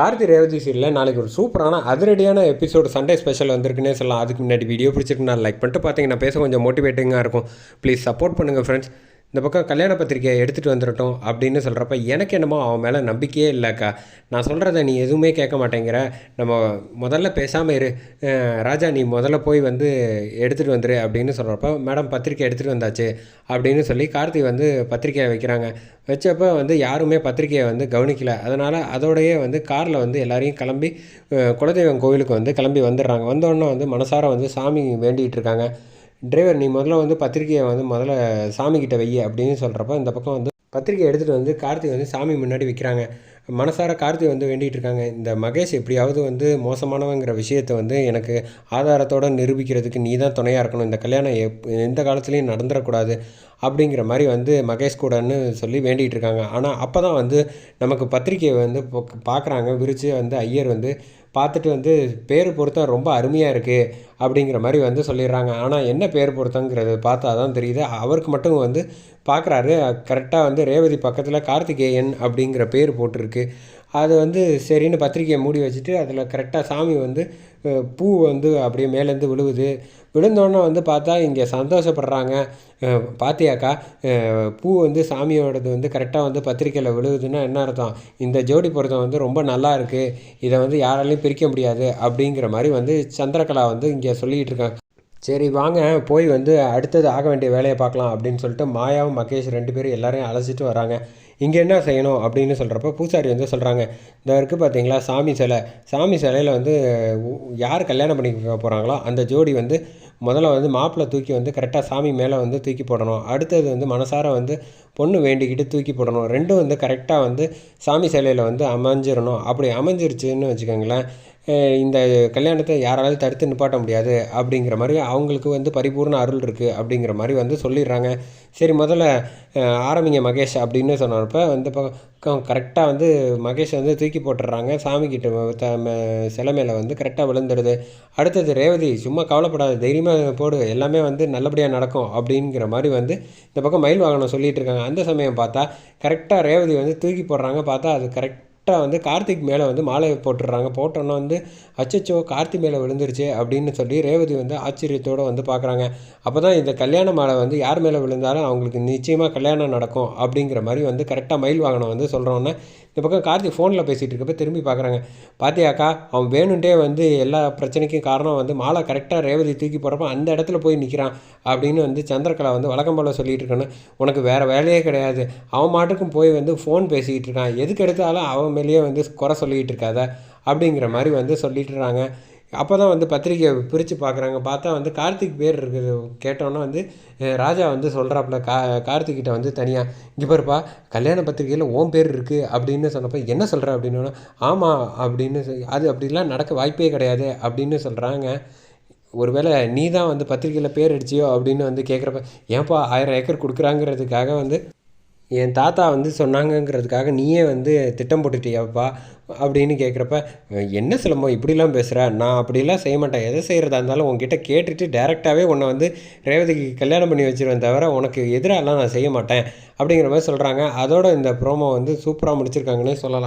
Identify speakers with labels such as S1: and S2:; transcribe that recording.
S1: Karthi Revathi serial நாளைக்கு ஒரு சூப்பரான அதிரடியான எபிசோடு சண்டே ஸ்பெஷல் வந்திருக்குன்னே சொல்லலாம். அதுக்கு முன்னாடி வீடியோ பிடிச்சிருக்கு நான் லைக் பண்ணிட்டு பார்த்தீங்கன்னா பேச கொஞ்சம் மோட்டிவேட்டிங்காக இருக்கும். ப்ளீஸ் சப்போர்ட் பண்ணுங்கள் ஃப்ரெண்ட்ஸ் இந்த பக்கம் கல்யாண பத்திரிக்கையை எடுத்துகிட்டு வந்துடட்டும் அப்படின்னு சொல்கிறப்ப எனக்கு என்னமோ அவன் மேலே நம்பிக்கையே இல்லைக்கா. நான் சொல்கிறத நீ எதுவுமே கேட்க மாட்டேங்கிற. நம்ம முதல்ல பேசாமல் இரு. ராஜா நீ முதல்ல போய் வந்து எடுத்துகிட்டு வந்துரு அப்படின்னு சொல்கிறப்ப மேடம் பத்திரிக்கை எடுத்துகிட்டு வந்தாச்சு அப்படின்னு சொல்லி கார்த்தி வந்து பத்திரிக்கையை வைக்கிறாங்க. வச்சப்போ வந்து யாருமே பத்திரிக்கையை வந்து கவனிக்கல. அதனால் அதோடையே வந்து காரில் வந்து எல்லாரையும் கிளம்பி குலதெய்வம் கோவிலுக்கு வந்து கிளம்பி வந்துடுறாங்க. வந்தோடனே வந்து மனசார வந்து சாமி வேண்டிகிட்டு இருக்காங்க. டிரைவர் நீ முதல்ல வந்து பத்திரிக்கையை வந்து முதல்ல சாமிக்கிட்ட வைய அப்படின்னு சொல்கிறப்ப இந்த பக்கம் வந்து பத்திரிக்கை எடுத்துகிட்டு வந்து கார்த்திகை வந்து சாமி முன்னாடி வைக்கிறாங்க. மனசார கார்த்தி வந்து வேண்டிகிட்டு இருக்காங்க. இந்த மகேஷ் எப்படியாவது வந்து மோசமானவங்கிற விஷயத்தை வந்து எனக்கு ஆதாரத்தோடு நிரூபிக்கிறதுக்கு நீ தான் துணையாக இருக்கணும். இந்த கல்யாணம் எப் எந்த காலத்துலேயும் நடந்துடக்கூடாது அப்படிங்கிற மாதிரி வந்து மகேஷ் கூடன்னு சொல்லி வேண்டிகிட்டு இருக்காங்க. ஆனால் அப்போ தான் வந்து நமக்கு பத்திரிக்கையை வந்து பார்க்குறாங்க விரித்து வந்து ஐயர் வந்து பார்த்துட்டு வந்து பேர் பொருத்தம் ரொம்ப அருமையாக இருக்குது அப்படிங்கிற மாதிரி வந்து சொல்லிடுறாங்க. ஆனால் என்ன பேர் பொருத்தங்கிறது பார்த்தா தான் தெரியுது. அவருக்கு மட்டும் வந்து பார்க்குறாரு கரெக்டாக வந்து ரேவதி பக்கத்தில் கார்த்திகேயன் அப்படிங்கிற பேர் போட்டிருக்கு. அது வந்து சரின்னு பத்திரிக்கையை மூடி வச்சுட்டு அதில் கரெக்டாக சாமி வந்து பூ வந்து அப்படியே மேலேருந்து விழுவுது. விழுந்தோடனே வந்து பார்த்தா இங்கே சந்தோஷப்படுறாங்க. பாத்தியாக்கா? பூ வந்து சாமியோடது வந்து கரெக்டாக வந்து பத்திரிக்கையில் விழுகுதுன்னா என்ன அர்த்தம்? இந்த ஜோடி பொருத்தம் வந்து ரொம்ப நல்லா இருக்குது இதை வந்து யாராலையும் பிரிக்க முடியாது அப்படிங்கிற மாதிரி வந்து சந்திரகலா வந்து இங்கே சொல்லிகிட்டு இருக்காங்க. சரி வாங்க போய் வந்து அடுத்தது ஆக வேண்டிய வேலையை பார்க்கலாம் அப்படின்னு சொல்லிட்டு மாயாவும் மகேஷ் ரெண்டு பேரும் எல்லாரையும் அழைச்சிட்டு வராங்க. இங்கே என்ன செய்யணும் அப்படின்னு சொல்கிறப்ப பூசாரி வந்து சொல்கிறாங்க இந்த இருக்குது பார்த்தீங்களா சாமி சிலை. சாமி சிலையில் வந்து யார் கல்யாணம் பண்ணிக்க போகிறாங்களோ அந்த ஜோடி வந்து முதல்ல வந்து மாப்பிள்ளை தூக்கி வந்து கரெக்டாக சாமி மேலே வந்து தூக்கி போடணும். அடுத்தது வந்து மனசார வந்து பொண்ணு வேண்டிக்கிட்டு தூக்கி போடணும். ரெண்டும் வந்து கரெக்டாக வந்து சாமி சிலையில் வந்து அமைஞ்சிடணும். அப்படி அமைஞ்சிருச்சுன்னு வச்சுக்கோங்களேன் இந்த கல்யாணத்தை யாராலும் தடுத்து நிப்பாட்ட முடியாது அப்படிங்கிற மாதிரி அவங்களுக்கு வந்து பரிபூர்ண அருள் இருக்குது அப்படிங்கிற மாதிரி வந்து சொல்லிடுறாங்க. சரி முதல்ல ஆரம்பிங்க மகேஷ் அப்படின்னு சொன்னப்ப வந்து பக்கம் கரெக்டாக வந்து மகேஷ் வந்து தூக்கி போட்டுடுறாங்க. சாமிக்கிட்ட த சிலை மேலே வந்து கரெக்டாக விழுந்துடுது அடுத்தது ரேவதி சும்மா கவலைப்படாது தைரியமாக போடு எல்லாமே வந்து நல்லபடியாக நடக்கும் அப்படிங்கிற மாதிரி வந்து இந்த பக்கம் மயில் வாகனம் சொல்லிகிட்டு இருக்காங்க. அந்த சமயம் பார்த்தா கரெக்டாக ரேவதி வந்து தூக்கி போடுறாங்க. பார்த்தா அது கரெக்ட் கரெக்டாக வந்து கார்த்திக் மேலே வந்து மாலையை போட்டுடுறாங்க. போட்டோன்னே வந்து அச்சச்சோ கார்த்தி மேலே விழுந்துருச்சு அப்படின்னு சொல்லி ரேவதி வந்து ஆச்சரியத்தோடு வந்து பார்க்குறாங்க. அப்போ தான் இந்த கல்யாண மாலை வந்து யார் மேலே விழுந்தாலும் அவங்களுக்கு நிச்சயமாக கல்யாணம் நடக்கும் அப்படிங்கிற மாதிரி வந்து கரெக்டாக மயில் வாகனம் வந்து சொல்கிறோன்னே இந்த பக்கம் கார்த்திக் ஃபோனில் பேசிகிட்டு இருக்கப்ப திரும்பி பார்க்குறாங்க. பாத்தியாக்கா அவன் வேணுண்டே வந்து எல்லா பிரச்சனைக்கும் காரணம் வந்து மாலை கரெக்டாக ரேவதி தூக்கி போகிறப்ப அந்த இடத்துல போய் நிற்கிறான் அப்படின்னு வந்து சந்திரகலா வந்து வழக்கம் போல் சொல்லிகிட்டு இருக்கணும் உனக்கு வேறு வேலையே கிடையாது. அவன் மாட்டுக்கும் போய் வந்து ஃபோன் பேசிக்கிட்டு இருக்கான். எதுக்கு எடுத்தாலும் அவன் மேலேயே வந்து குறை சொல்லிக்கிட்டு இருக்காத அப்படிங்கிற மாதிரி வந்து சொல்லிட்டுறாங்க அப்போ தான் வந்து பத்திரிக்கையை பிரித்து பார்க்குறாங்க. பார்த்தா வந்து கார்த்திக் பேர் இருக்குது. கேட்டோன்னே வந்து ராஜா வந்து சொல்கிறாப்புல கா கார்த்திக்கிட்ட வந்து தனியாக இங்கே பாருப்பா கல்யாண பத்திரிக்கையில் ஓம் பேர் இருக்குது அப்படின்னு சொன்னப்போ என்ன சொல்கிற அப்படின்னு ஆமாம் அப்படின்னு சொல்லி அது அப்படிலாம் நடக்க வாய்ப்பே கிடையாது அப்படின்னு சொல்கிறாங்க ஒருவேளை நீ தான் வந்து பத்திரிக்கையில் பேர் அடிச்சியோ அப்படின்னு வந்து கேட்குறப்ப ஏன்ப்பா ஆயிரம் ஏக்கர் கொடுக்குறாங்கிறதுக்காக வந்து என் தாத்தா வந்து சொன்னாங்கங்கிறதுக்காக நீயே வந்து திட்டம் போட்டுட்டியாப்பா அப்படின்னு கேட்குறப்ப என்ன சிலம்பம்? இப்படிலாம் பேசுகிற நான் அப்படிலாம் செய்ய மாட்டேன். எதை செய்கிறதா இருந்தாலும் உங்ககிட்ட கேட்டுட்டு டேரெக்டாகவே உன்னை வந்து ரேவதிக்கு கல்யாணம் பண்ணி வச்சிருவேன் தவிர உனக்கு எதிராகலாம் நான் செய்ய மாட்டேன். அப்படிங்கிற மாதிரி சொல்கிறாங்க அதோட இந்த ப்ரோமோ வந்து சூப்பராக முடிச்சிருக்காங்கன்னே சொல்லலாம்.